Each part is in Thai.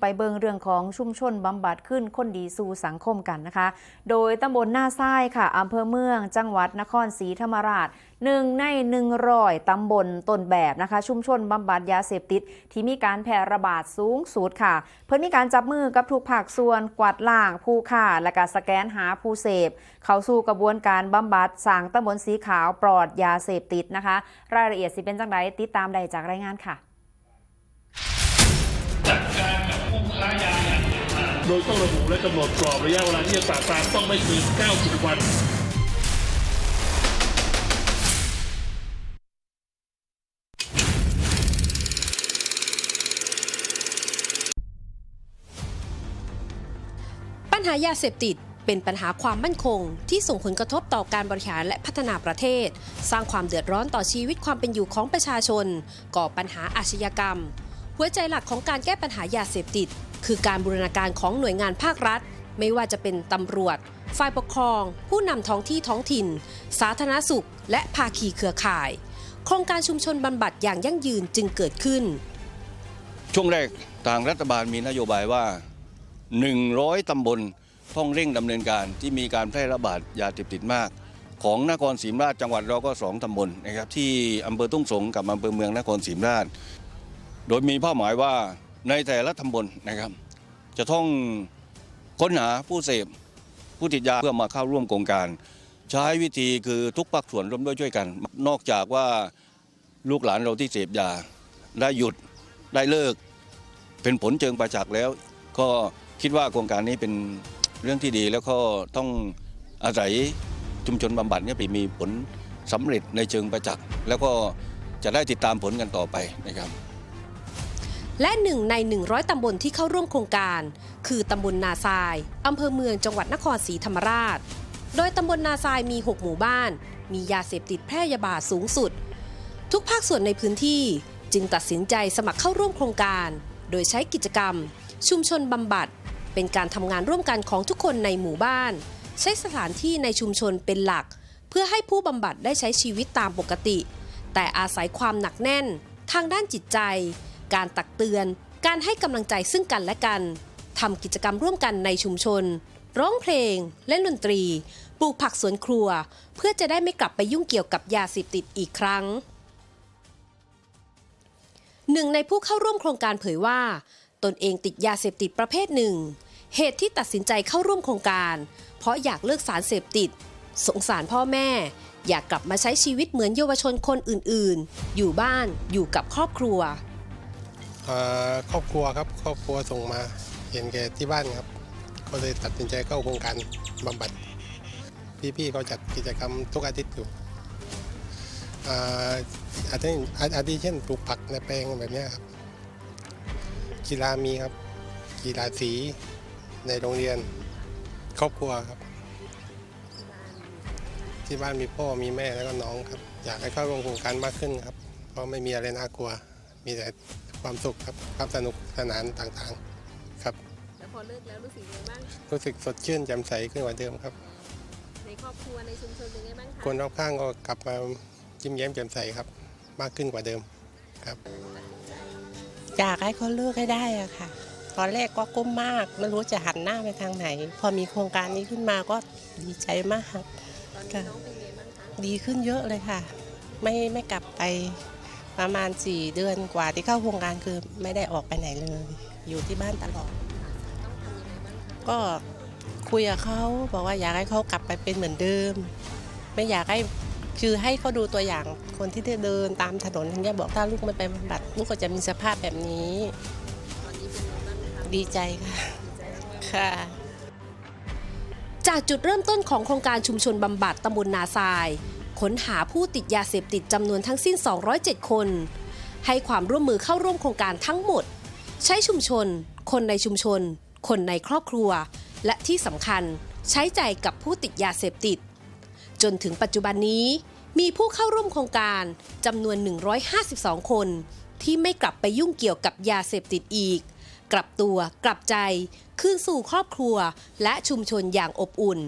ไปเบิงเรื่องของชุมชนบำบัดขึ้นคนดีสู่สังคมกันนะคะ โดยตำบลหน้าทรายค่ะอำเภอเมือง จังหวัดนครศรีธรรมราชหนึ่งในหนึ่งร้อยตำบลต้นแบบนะคะ ชุมชนบำบัดยาเสพติด ที่มีการแพร่ระบาดสูงสุดค่ะ เพื่อมีการจับมือกับทุกภาคส่วนกวาดล้างผู้ฆ่าและการสแกนหาผู้เสพ เข้าสู่กระบวนการบำบัดสร้างตำบลสีขาวปลอดยาเสพติดนะคะ รายละเอียดสิเป็นจังไดติดตามได้จากรายงานค่ะ โดยต้องระบุและกำหนดกรอบระยะเวลาที่จะปราบปรามต้องไม่เกิน 90 วันปัญหายาเสพติดเป็นปัญหาความมั่นคง ที่ส่งผลกระทบต่อการบริหารและพัฒนาประเทศ สร้างความเดือดร้อนต่อชีวิตความเป็นอยู่ของประชาชน ก่อปัญหาอาชญากรรม หัวใจหลักของการแก้ปัญหายาเสพติด คือการบูรณาการของหน่วยงานภาครัฐ ไม่ว่าจะเป็นตำรวจ ฝ่ายปกครอง ผู้นำท้องที่ท้องถิ่น สาธารณสุข และภาคีเครือข่าย โครงการชุมชนบำบัดอย่างยั่งยืนจึงเกิดขึ้น ช่วงแรกทางรัฐบาลมีนโยบายว่า 100 ตำบลต้องเร่งดำเนินการที่มีการแพร่ระบาดยาเสพติดมาก ของนครศรีธรรมราชจังหวัดเราก็สองตำบลนะครับที่อำเภอทุ่งสงกับอำเภอเมืองนครศรีธรรมราช โดยมีเป้าหมายว่าในแต่ละตำบลนะครับ จะต้องค้นหาผู้เสพผู้ติดยาเพื่อมาเข้าร่วมโครงการ ใช้วิธีคือทุกภาคส่วนร่วมด้วยช่วยกัน นอกจากว่าลูกหลานเราที่เสพยาได้หยุดได้เลิก เป็นผลเชิงประจักษ์แล้ว ก็คิดว่าโครงการนี้เป็นเรื่องที่ดีแล้วก็ต้องอาศัยชุมชนบำบัดเนี่ยไปมีผลสำเร็จในเชิงประจักษ์แล้วก็จะได้ติดตามผลกันต่อไปนะครับ และหนึ่งใน 100 ตำบลที่เข้าร่วมโครงการ คือตำบลนาทรายอำเภอเมืองจังหวัดนครศรีธรรมราช โดยตำบลนาทรายมี 6 หมู่บ้าน มียาเสพติดแพร่ระบาดสูงสุด ทุกภาคส่วนในพื้นที่จึงตัดสินใจสมัครเข้าร่วมโครงการ โดยใช้กิจกรรม ชุมชนบำบัด เป็นการทำงานร่วมกันของทุกคนในหมู่บ้าน ใช้สถานที่ในชุมชนเป็นหลัก เพื่อให้ผู้บำบัดได้ใช้ชีวิตตามปกติ แต่อาศัยความหนักแน่น ทางด้านจิตใจ การตักเตือน การให้กำลังใจซึ่งกันและกันทำกิจกรรมร่วมกันในชุมชน ร้องเพลง เล่นดนตรี ปลูกผักสวนครัว เพื่อจะได้ไม่กลับไปยุ่งเกี่ยวกับยาเสพติดอีกครั้งหนึ่งในผู้เข้าร่วมโครงการเผยว่า ตนเองติดยาเสพติดประเภทหนึ่ง เหตุที่ตัดสินใจเข้าร่วมโครงการ เพราะอยากเลิกสารเสพติด สงสารพ่อแม่ อยากกลับมาใช้ชีวิตเหมือนเยาวชนคนอื่นๆ อยู่บ้านอยู่กับครอบครัว ครอบครัวครับครอบครัวส่งมาเห็นแก่ที่บ้านครับ ก็เลยตัดสินใจเข้าโครงการบำบัด พี่ๆเขาจัดกิจกรรมทุกอาทิตย์อยู่อาอาทิอาทิเช่นปลูกผักในแปลงแบบนี้ครับกีฬามีครับ กีฬาสีในโรงเรียน ครอบครัวครับ ที่บ้านมีพ่อมีแม่แล้วก็น้องครับ อยากให้เข้าร่วมโครงการมากขึ้นครับ เพราะไม่มีอะไรน่ากลัว มีแต่ ความสุขครับความสนุกสนานต่างๆครับ แล้วพอเลิกแล้วรู้สึกยังไงบ้าง รู้สึกสดชื่นแจ่มใสขึ้นกว่าเดิมครับ ในครอบครัวในชุมชนเป็นไงบ้างคะคนรอบข้างก็กลับมายิ้มแย้มแจ่มใสครับ มากขึ้นกว่าเดิมครับอยากให้เขาเลิกให้ได้อะค่ะ ตอนแรกก็ก้มมากไม่รู้จะหันหน้าไปทางไหน พอมีโครงการนี้ขึ้นมาก็ดีใจมากตอนนี้ค่ะน้องเป็นไงบ้างคะดีขึ้นเยอะเลยค่ะ ไม่ไม่กลับไป ประมาณ 4 เดือนกว่าที่เข้าโครงการคือไม่ได้ออกไปไหนเลย อยู่ที่บ้านตลอด ก็คุยกับเขาบอกว่าอยากให้เขากลับไปเป็นเหมือนเดิม ไม่อยากให้คือให้เขาดูตัวอย่างคนที่เดินตามถนนอย่างเงี้ยบอกถ้าลูกไม่ไปบำบัดลูกก็จะมีสภาพแบบนี้ดีใจค่ะค่ะจากจุดเริ่มต้นของโครงการชุมชนบำบัดตำบลนาทราย ค้นหาผู้ติดยาเสพติดจำนวนทั้งสิ้น 207 คน ให้ความร่วมมือเข้าร่วมโครงการทั้งหมด ใช้ชุมชน คนในชุมชน คนในครอบครัว และที่สำคัญใช้ใจกับผู้ติดยาเสพติด จนถึงปัจจุบันนี้ มีผู้เข้าร่วมโครงการจำนวน 152 คน ที่ไม่กลับไปยุ่งเกี่ยวกับยาเสพติดอีก กลับตัวกลับใจ คืนสู่ครอบครัว และชุมชนอย่างอบอุ่น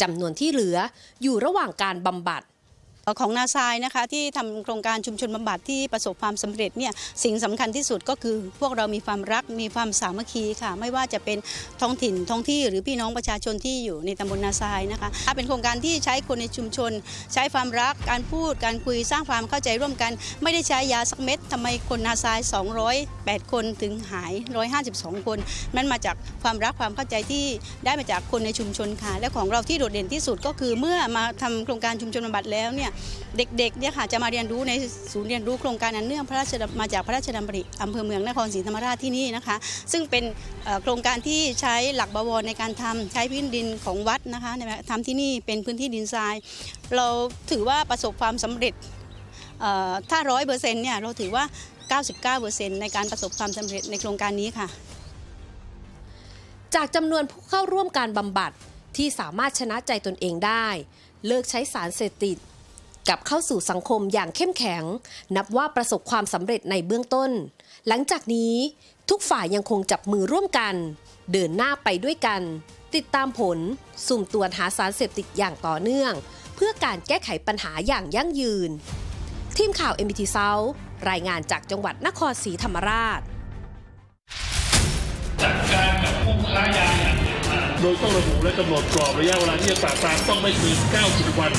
จำนวนที่เหลืออยู่ระหว่างการบำบัด ของนาซายนะคะที่ทำโครงการชุมชนบำบัดที่ประสบความสำเร็จเนี่ยสิ่งสำคัญที่สุดก็คือพวกเรามีความรักมีความสามัคคีค่ะ ไม่ว่าจะเป็นท้องถิ่นท้องที่หรือพี่น้องประชาชนที่อยู่ในตำบลนาซายนะคะเป็นโครงการที่ใช้คนในชุมชน ใช้ความรักการพูดการคุยสร้างความเข้าใจร่วมกัน ไม่ได้ใช้ยาสักเม็ดทำไมคนนาซาย 208 คนถึงหาย 152 คน มันมาจากความรักความเข้าใจที่ได้มาจากคนในชุมชนค่ะและของเราที่โดดเด่นที่สุดก็คือเมื่อมาทำโครงการชุมชนบำบัดแล้วเนี่ยเด็กๆเนี่ยค่ะจะมาเรียนรู้ในศูนย์เรียนรู้โครงการอันเนื่องพระราชดมาจากพระราชดำริอำเภอเมืองนครศรีธรรมราชที่นี่นะคะ ซึ่งเป็นโครงการที่ใช้หลักบวรในการทำใช้พื้นดินของวัดนะคะในกาทำที่นี่เป็นพื้นที่ดินทราย เราถือว่าประสบความสำเร็จถ้าร้อยเปอร์เซ็นต์เนี่ยเราถือว่า 99%ในการประสบความสำเร็จในโครงการนี้ค่ะ จากจำนวนผู้เข้าร่วมการบำบัดที่สามารถชนะใจตนเองได้ เลิกใช้สารเสพติด กลับเข้าสู่สังคมอย่างเข้มแข็ง นับว่าประสบความสำเร็จในเบื้องต้น หลังจากนี้ทุกฝ่ายยังคงจับมือร่วมกัน เดินหน้าไปด้วยกัน ติดตามผล สุ่มตรวจหาสารเสพติดอย่างต่อเนื่อง เพื่อการแก้ไขปัญหาอย่างยั่งยืน ทีมข่าว MBT South รายงานจากจังหวัดนครศรีธรรมราชจัดการกับผู้ค้ายาโดยต้องระบุและกำหนดกรอบระยะเวลาที่จะปราบปรามต้องไม่เกิน 90 วัน